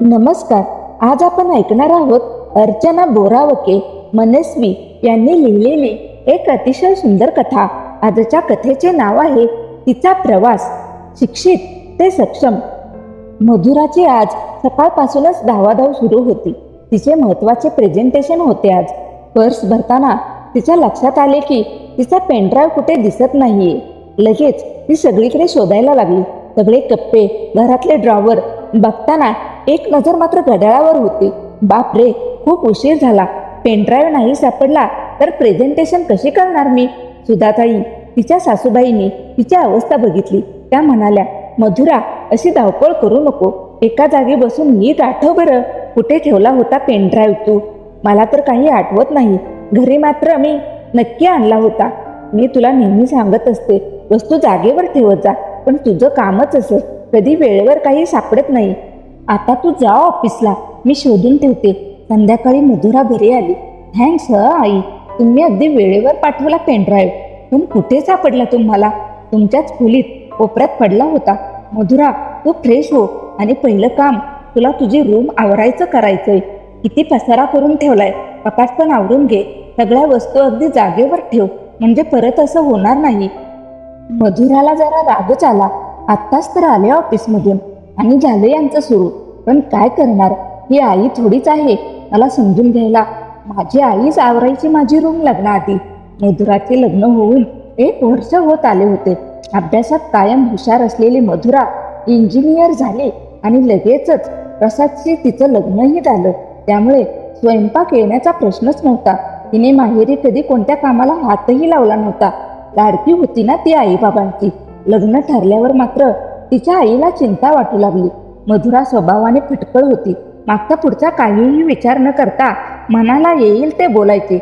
नमस्कार. आज आपण ऐकणार आहोत अर्चना बोरावके मनस्वी यांनी लिहिलेली एक अतिशय सुंदर कथा. आजच्या कथेचे नाव आहे तिचा प्रवास. शिक्षित ते सक्षम. मधुराची आज सकाळपासूनच धावाधाव सुरू होती. तिचे महत्त्वाचे प्रेझेंटेशन होते आज. पर्स भरताना तिच्या लक्षात आले की तिचा पेनड्राईव्ह कुठे दिसत नाहीये. लगेच ती सगळीकडे शोधायला लागली. सगळे कप्पे घरातले ड्रॉवर बघताना एक नजर मात्र घड्याळावर होती. बाप रे खूप उशीर झाला. पेनड्राईव्ह नाही सापडला तर प्रेझेंटेशन कशी करणार मी? सुधाताई तिच्या सासूबाईंनी तिची अवस्था बघितली. त्या म्हणाल्या मधुरा अशी धावपळ करू नको. एका जागी बसून नीट आठव बरं. कुठे ठेवला होता पेनड्राईव्ह तू? मला तर काही आठवत नाही. घरी मात्र मी नक्की आणला होता. मी तुला नेहमी सांगत असते वस्तू जागेवर ठेवत जा. पण तुझं कामच असं. कधी वेळेवर काही सापडत नाही. आता तू जा ऑफिसला. मी शोधून ठेवते. संध्याकाळी मधुरा घरी आली. थँक्स ह आई. तुम्ही अगदी वेळेवर पाठवला पेनड्राईव्ह पण कुठे सापडला तुम्हाला? तुमच्याच खोलीत कोपऱ्यात पडला होता. मधुरा तू फ्रेश हो. आणि पहिलं काम तुला तुझी रूम आवरायचं करायचंय. किती पसारा करून ठेवलाय. कपाट पण आवरून घे. सगळ्या वस्तू अगदी जागेवर ठेव. म्हणजे परत असं होणार नाही. मधुराला जरा रागच आला. आत्ताच तर आले ऑफिसमधून. आणि झालं यांचं सुरू. पण काय करणार? ही आई थोडीच आहे. मला समजून घ्यायला. माझी आईच आवरायची माझी रूम लग्नाआधी. मधुराचे लग्न होऊन एक वर्ष होत आले होते. अभ्यासात कायम हुशार असलेली मधुरा इंजिनियर झाली आणि लगेचच प्रसादशी तिचं लग्नही झालं. त्यामुळे स्वयंपाक येण्याचा प्रश्नच नव्हता. तिने माहेरी कधी कोणत्या कामाला हातही लावला नव्हता. लाडकी होती ना ती आईबाबांची. लग्न ठरल्यावर मात्र तिच्या आईला चिंता वाटू लागली. मधुरा स्वभावाने फटकळ होती. मागचा पुढचा काहीही विचार न करता मनाला येईल ते बोलायचे.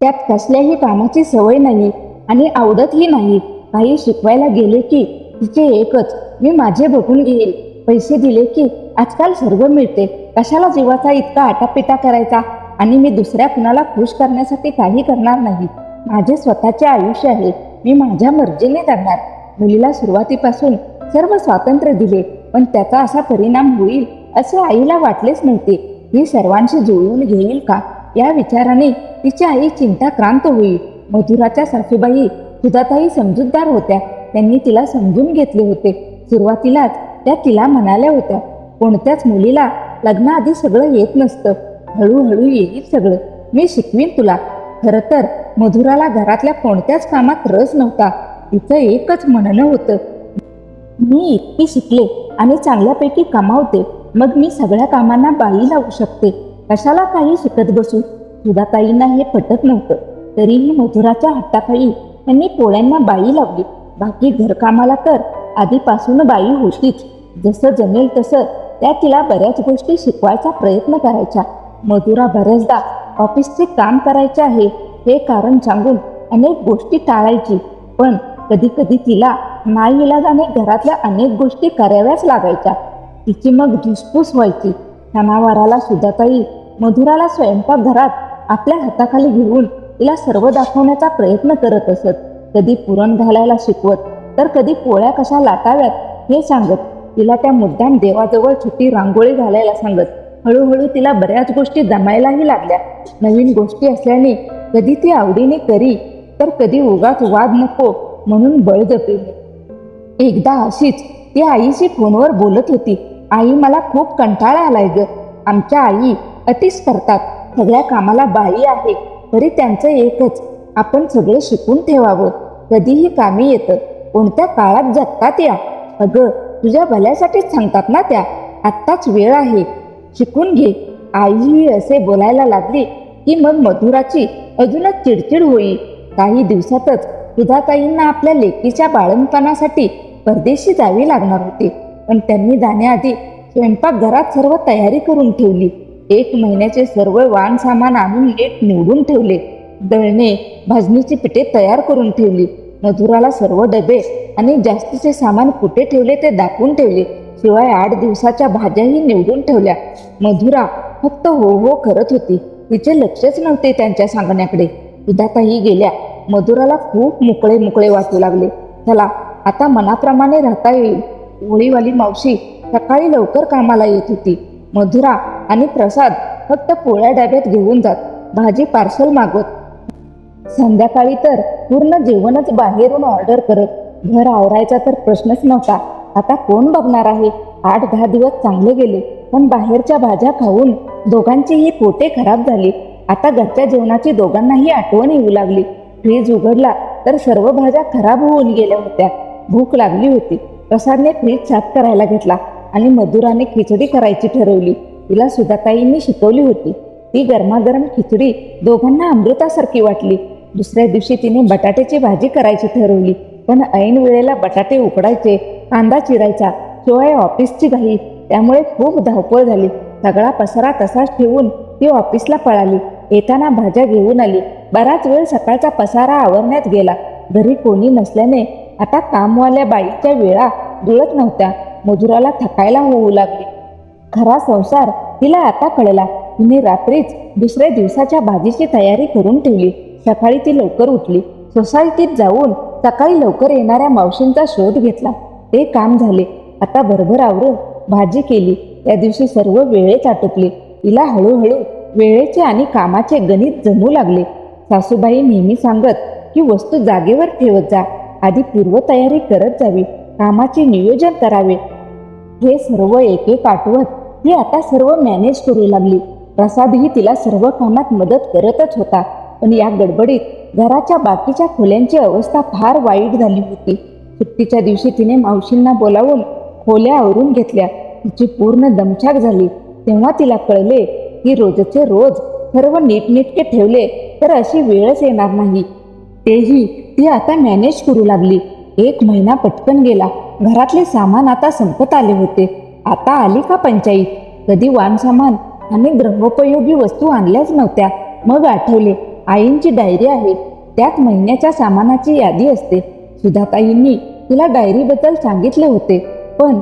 त्यात कसल्याही कामाची सवय नाही आणि आवडतही नाही. काही शिकवायला गेले की तिचे एकच मी माझे बघून घेईल पैसे दिले की आजकाल सर्व मिळते. कशाला जीवाचा इतका आटापिटा करायचा? आणि मी दुसऱ्या कुणाला खुश करण्यासाठी काही करणार नाही. माझे स्वतःचे आयुष्य आहे. मी माझ्या मर्जीने करणार. मुलीला सुरुवातीपासून सर्व स्वातंत्र्य दिले पण त्याचा असा परिणाम होईल असे आईला वाटलेच नव्हते. ही सर्वांशी जुळवून घेईल का? या विचाराने तिची आई चिंताक्रांत होईल. मधुराच्या सासूबाई सुधाताई समजूतदार होत्या. त्यांनी तिला समजून घेतले होते. सुरुवातीलाच त्या तिला म्हणाल्या होत्या कोणत्याच मुलीला लग्नाआधी सगळं येत नसतं. हळूहळू येईल सगळं. मी शिकवीन तुला. खरं तर मधुराला घरातल्या कोणत्याच कामात रस नव्हता. तिचं एकच म्हणणं होतं मी इतकी शिकले आणि चांगल्यापैकी कमावते. मग मी सगळ्या कामांना बाई लावू शकते. कशाला काही शिकत बसू? सुधाताईंना हे पटत नव्हतं. तरीही मधुराच्या हट्टाखाली त्यांनी पोळ्यांना बाई लावली. बाकी घरकामाला तर आधीपासून बाई होतीच. जसं जमेल तसं त्या तिला बऱ्याच गोष्टी शिकवायचा प्रयत्न करायच्या. मधुरा बऱ्याचदा ऑफिसचे काम करायचे आहे हे कारण सांगून अनेक गोष्टी टाळायची. पण कधी कधी तिला नाईलाजाने घरातल्या अनेक गोष्टी कराव्याच लागायच्या. तिची मग धुसफूस व्हायची. सणावाराला सुधाताई मधुराला स्वयंपाकघरात आपल्या हाताखाली घेऊन तिला सर्व दाखवण्याचा प्रयत्न करत असत. कधी पुरण घालायला शिकवत तर कधी पोळ्या कशा लाटाव्यात हे सांगत. तिला त्या मुद्दाम देवाजवळ छोटी रांगोळी घालायला सांगत. हळूहळू तिला बऱ्याच गोष्टी जमायलाही लागल्या. नवीन गोष्टी असल्याने कधी ती आवडीने करी तर कधी उगाच वाद नको म्हणून बळजबरीने एकदा अशीच ती आईशी फोनवर बोलत होती. आई मला खूप कंटाळा आलाय ग. आमच्या आई अतिच करतात. सगळ्या कामाला बाई आहे. तरी त्यांचं एकच आपण सगळं शिकून ठेवावं. कधीही कामी येतं. कोणत्या काळात जगतात या? अगं तुझ्या भल्यासाठीच सांगतात ना त्या. आत्ताच वेळ आहे. शिकून घे. आईही असे बोलायला लागली की मग मधुराची अजूनच चिडचिड होईल. काही दिवसातच सुधाताईंना आपल्या लेकीच्या बाळंतपणासाठी परदेशी जावी लागणार होती. पण त्यांनी जाण्याआधी स्वयंपाकघरात सर्व तयारी करून ठेवली. एक महिन्याचे सर्व वाण सामान आणून नीट निवडून ठेवले. दळणे भाजणीची पिठे तयार करून ठेवली. मजुराला सर्व डबे आणि जास्तीचे सामान कुठे ठेवले ते दाखवून ठेवले. शिवाय आठ दिवसाच्या भाज्याही निवडून ठेवल्या. मधुरा फक्त हो हो करत होती. तिचे लक्षच नव्हते त्यांच्या सांगण्याकडे. सुधाताही गेल्या. मधुराला खूप मोकळे मोकळे वाटू लागले. चला आता मनाप्रमाणे राहता येईल. होळीवाली मावशी सकाळी लवकर कामाला येत होती. मधुरा आणि प्रसाद फक्त पोळ्या डब्यात घेऊन जात. भाजी पार्सल मागवत. संध्याकाळी तर पूर्ण जेवणच बाहेरून ऑर्डर करत. घर आवरायचा तर प्रश्नच नव्हता. आता कोण बघणार आहे? आठ दहा दिवस चांगले गेले पण बाहेरच्या भाज्या खाऊन दोघांचीही पोटे खराब झाली. आता घरच्या जेवणाची दोघांनाही आठवण येऊ लागली. फ्रीज उघडला तर सर्व भाज्या खराब होऊन गेल्या होत्या. भूक लागली होती. प्रसादने फ्रीज साफ करायला घेतला आणि मधुराने खिचडी करायची ठरवली. तिला सुधाताईंनी शिकवली होती. ती गरमागरम खिचडी दोघांना अमृतासारखी वाटली. दुसऱ्या दिवशी तिने बटाट्याची भाजी करायची ठरवली. पण ऐन वेळेला बटाटे उकडायचे कांदा चिरायचा शिवाय ऑफिसची घाई. त्यामुळे खूप धावपळ झाली. सगळा पसारा तसाच ठेवून ती ऑफिसला पळाली. येताना भाज्या घेऊन आली. बराच वेळ सकाळचा पसारा आवरण्यात गेला. घरी कोणी नसल्याने आता कामवाल्या बाईच्या वेळा जुळत नव्हत्या. मजुराला थकायला होऊ लागली. खरा संसार तिला आता कळला. तिने रात्रीच दुसऱ्या दिवसाच्या भाजीची तयारी करून ठेवली. सकाळी ती लवकर उठली. सोसायटीत जाऊन सकाळी लवकर येणाऱ्या मावशींचा शोध घेतला. ते काम झाले. आता भरभर आवरून भाजी केली. त्या दिवशी सर्व वेळेत आटोपले तिला हळूहळू वेळेचे आणि कामाचे गणित जमू लागले. सासूबाई नेहमी सांगत की वस्तू जागेवर ठेवत जा. आधी पूर्वतयारी करत जावी कामाचे नियोजन करावे. हे सर्व एके एक आठवत ती आता सर्व मॅनेज करू लागली. प्रसादही तिला सर्व कामात मदत करतच होता. पण या गडबडीत घराच्या बाकीच्या खोल्यांची अवस्था फार वाईट झाली होती. सुट्टीच्या दिवशी तिने मावशींना बोलावून खोल्या आवरून घेतल्या. तिची पूर्ण दमछाक झाली. तेव्हा तिला कळले की रोजचे रोज सर्व नीटनेटके ठेवले तर अशी वेळच येणार नाही. तेही ती आता मॅनेज करू लागली. एक महिना पटकन गेला. घरातले सामान आता संपत आले होते. आता आली का पंचायत कधी वाण सामान आणि ग्रहोपयोगी वस्तू आणल्याच नव्हत्या. मग आठवले आईंची डायरी आहे. त्यात महिन्याच्या सामानाची यादी असते. सुधाताईंनी तिला डायरीबद्दल सांगितले होते. पण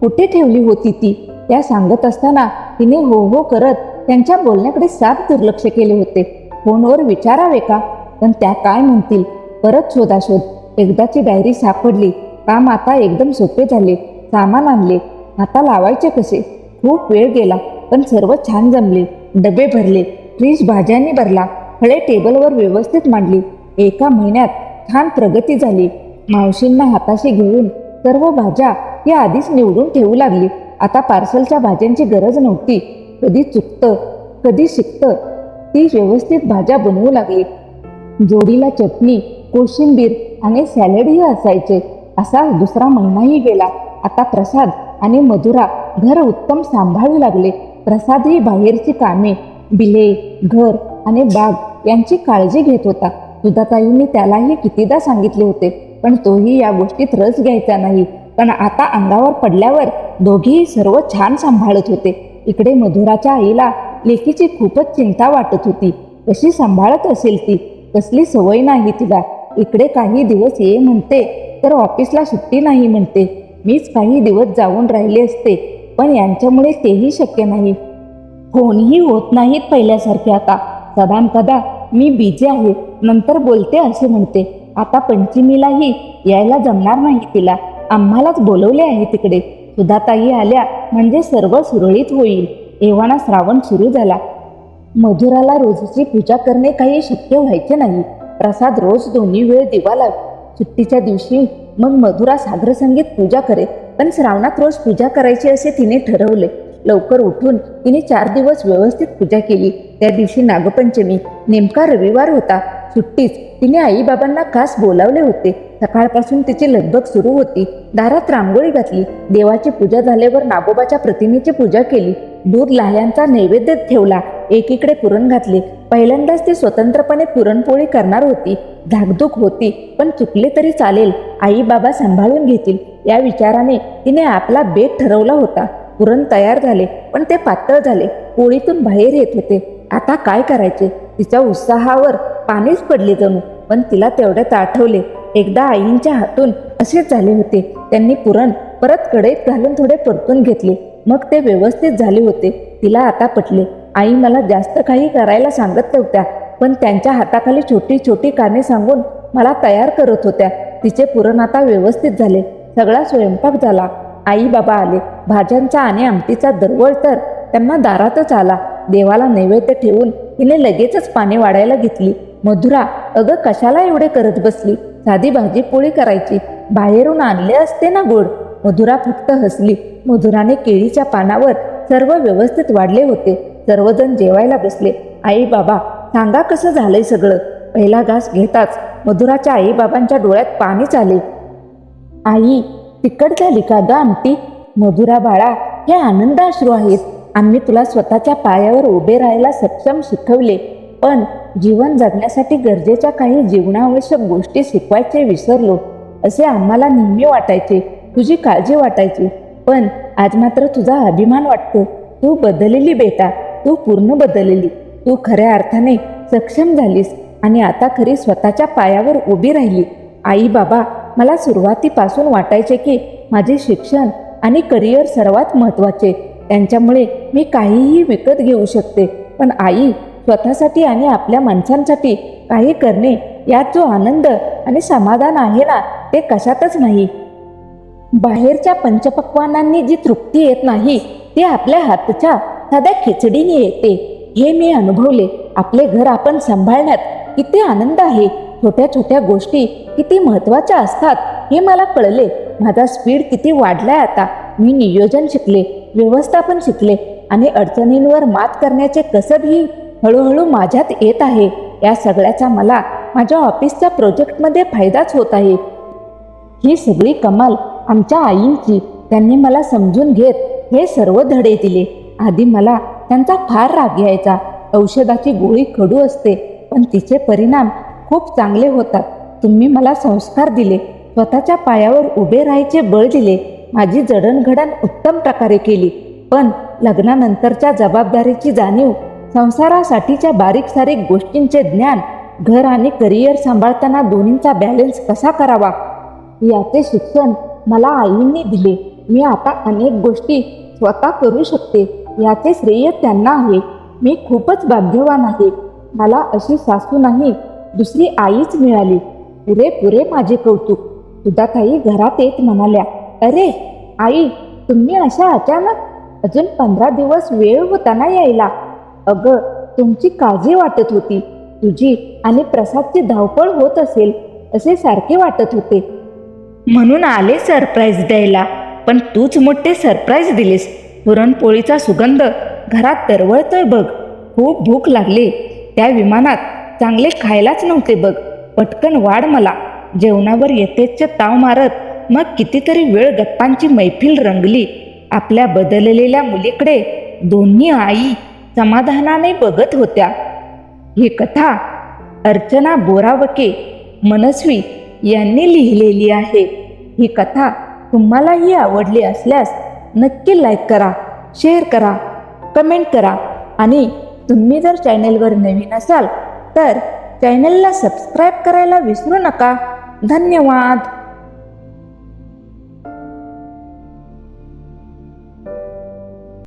कुठे ठेवली होती ती? त्या सांगत असताना तिने हो हो करत त्यांच्या बोलण्याकडे साफ दुर्लक्ष केले होते. फोनवर विचारावे का? पण त्या काय म्हणतील? परत शोधाशोध एकदाची डायरी सापडली. काम आता एकदम सोपे झाले. सामान आणले. आता लावायचे कसे? खूप वेळ गेला पण सर्व छान जमले. डबे भरले. फ्रीज भाज्यांनी भरला. फळे टेबलवर व्यवस्थित मांडली. एका महिन्यात छान प्रगती झाली. मावशींना हाताशी घेऊन सर्व भाज्या या आधीच निवडून ठेवू लागली. आता पार्सलच्या भाज्यांची गरज नव्हती. कधी चुकतं कधी शिकतं ती व्यवस्थित भाज्या बनवू लागली. जोडीला चटणी कोशिंबीर आणि सॅलडही असायचे. असा दुसरा महिनाही गेला. आता प्रसाद आणि मधुरा घर उत्तम सांभाळू लागले. प्रसाद ही बाहेरची कामे बिले घर आणि बाग यांची काळजी घेत होता. सुधाताईंनी त्यालाही कितीदा सांगितले होते पण तोही या गोष्टीत रस घ्यायचा नाही. पण आता अंगावर पडल्यावर दोघेही सर्व छान सांभाळत होते. इकडे मधुराच्या आईला लेकीची खूपच चिंता वाटत होती. कशी सांभाळत असेल ती? कसली सवय नाही तिला. इकडे काही दिवस ये म्हणते तर ऑफिसला सुट्टी नाही म्हणते. मीच काही दिवस जाऊन राहिले असते पण यांच्यामुळे तेही शक्य नाही. फोनही होत नाहीत पहिल्यासारखे आता. कदान कदा मी बिझी आहे नंतर बोलते असे म्हणते. आता पंचमीलाही यायला जमणार नाही तिला. आम्हालाच बोलवले आहे तिकडे. सुधाताई आल्या म्हणजे सर्व सुरळीत होईल. एव्हाना श्रावण सुरू झाला. मधुराला रोजची पूजा करणे काही शक्य व्हायचे नाही. प्रसाद रोज दोन्ही वेळ दिवा लाव सुट्टीच्या दिवशी मग मधुरा सागर संगीत पूजा करे. पण श्रावणात रोज पूजा करायची असे तिने ठरवले. लवकर उठून तिने चार दिवस व्यवस्थित पूजा केली. त्या दिवशी नागपंचमी. नेमका रविवार होता. सुट्टीच. तिने आईबाबांना खास बोलावले होते. सकाळपासून तिची लगबग सुरू होती. दारात रांगोळी घातली. देवाची पूजा झाल्यावर नागोबाच्या प्रतिमेची पूजा केली. दूध लाह्यांचा नैवेद्य ठेवला. एकीकडे पुरण घातले. पहिल्यांदाच ती स्वतंत्रपणे पुरणपोळी करणार होती. धाकधूक होती पण चुकले तरी चालेल आई बाबा सांभाळून घेतील. या विचाराने तिने आपला बेत ठरवला होता. पुरण तयार झाले पण ते पातळ झाले. पोळीतून बाहेर येत होते. आता काय करायचे? तिच्या उत्साहावर पाणीच पडले जणू पण तिला तेवढ्यात आठवले. एकदा आईंच्या हातून असेच झाले होते. त्यांनी पुरण परत कढईत घालून थोडे परतून घेतले. मग ते व्यवस्थित झाले होते. तिला आता पटले. आई मला जास्त काही करायला सांगत नव्हत्या पण त्यांच्या हाताखाली छोटी छोटी कामे सांगून मला तयार करत होत्या. तिचे पुरण आता व्यवस्थित झाले. सगळा स्वयंपाक झाला. आई बाबा आले. भाज्यांचा आणि आमटीचा दरवळ तर त्यांना दारातच आला. देवाला नैवेद्य ठेवून तिने लगेचच पाणी वाढायला घेतली. मधुरा अगं कशाला एवढे करत बसली? साधी भाजी पोळी करायची. बाहेरून आणले असते ना गोड? मधुरा फक्त हसली. मधुराने केळीच्या पानावर सर्व व्यवस्थित वाढले होते. सर्वजण जेवायला बसले. आई बाबा सांगा कसं झालंय सगळं? पहिला घास घेताच मधुराच्या आईबाबांच्या डोळ्यात पाणीच आले आई तिकट झाली का ग आमटी मधुरा बाळा हे आनंदाश्रू आहेत. आम्ही तुला स्वतःच्या पायावर उभे राहायला सक्षम शिकवले. पण जीवन जगण्यासाठी गरजेच्या काही जीवनावश्यक गोष्टी शिकवायचे विसरलो. असे आम्हाला नेहमी वाटायचे. तुझी काळजी वाटायची. पण आज मात्र तुझा अभिमान वाटतो. तू बदललेली बेटा. तू पूर्ण बदललेली तू खऱ्या अर्थाने सक्षम झालीस आणि आता खरी स्वतःच्या पायावर उभी राहिली. आई बाबा मला सुरुवातीपासून वाटायचे की माझे शिक्षण आणि करिअर सर्वात महत्त्वाचे. त्यांच्यामुळे मी काहीही विकत घेऊ शकते. पण आई स्वतःसाठी आणि आपल्या माणसांसाठी काही करणे यात जो आनंद आणि समाधान आहे ना ते कशातच नाही. बाहेरच्या पंचपक्वानांनी जी तृप्ती येत नाही ती आपल्या हातच्या साध्या खिचडीने येते. हे मी अनुभवले. आपले घर आपण सांभाळण्यात किती आनंद आहे. छोट्या छोट्या गोष्टी किती महत्त्वाच्या असतात हे मला कळले. माझा स्पीड किती वाढलाय आता. मी नियोजन शिकले व्यवस्थापन शिकले आणि अडचणींवर मात करण्याचे कसबही हळूहळू माझ्यात येत आहे. या सगळ्याचा मला माझ्या ऑफिसच्या प्रोजेक्टमध्ये फायदाच होत आहे. ही सगळी कमाल आमच्या आईंची. त्यांनी मला समजून घेत हे सर्व धडे दिले. आधी मला त्यांचा फार राग यायचा. औषधाची गोळी खडू असते पण तिचे परिणाम खूप चांगले होतात. तुम्ही मला संस्कार दिले स्वतःच्या पायावर उभे राहायचे बळ दिले माझी जडणघडण उत्तम प्रकारे केली. पण लग्नानंतरच्या जबाबदारीची जाणीव संसारासाठीच्या बारीक सारीक गोष्टींचे ज्ञान घर आणि करिअर सांभाळताना दोन्हींचा बॅलन्स कसा करावा? याचे शिक्षण मला आईंनी दिले. मी आता अनेक गोष्टी स्वतः करू शकते. याचे श्रेय त्यांना आहे. मी खूपच भाग्यवान आहे. मला अशी सासू नाही. दुसरी आईच मिळाली. पुरे पुरे माझे कौतुक. सुधाताई घरात येत म्हणाल्या अरे आई तुम्ही अशा अचानक? अजून पंधरा दिवस वेळ होता ना यायला. अगं तुमची काळजी वाटत होती. तुझी आणि प्रसादची धावपळ होत असेल असे सारखे वाटत होते. म्हणून आले सरप्राईज द्यायला. पण तूच मोठे सरप्राईज दिलेस. पुरणपोळीचा सुगंध घरात दरवळतोय बघ. खूप भूक लागली. त्या विमानात चांगले खायलाच नव्हते बघ. पटकन वाढ मला. जेवणावर येतेच ताव मारत मग कितीतरी वेळ गप्पांची मैफिल रंगली. आपल्या बदललेल्या मुलीकडे दोन्ही आई समाधानाने बघत होत्या. ही कथा अर्चना बोरावके मनस्वी यांनी लिहिलेली आहे. ही कथा तुम्हालाही आवडली असल्यास नक्की लाईक करा शेअर करा कमेंट करा. आणि तुम्ही जर चॅनेलवर नवीन असाल तर चॅनलला सबस्क्राईब करायला विसरू नका. धन्यवाद.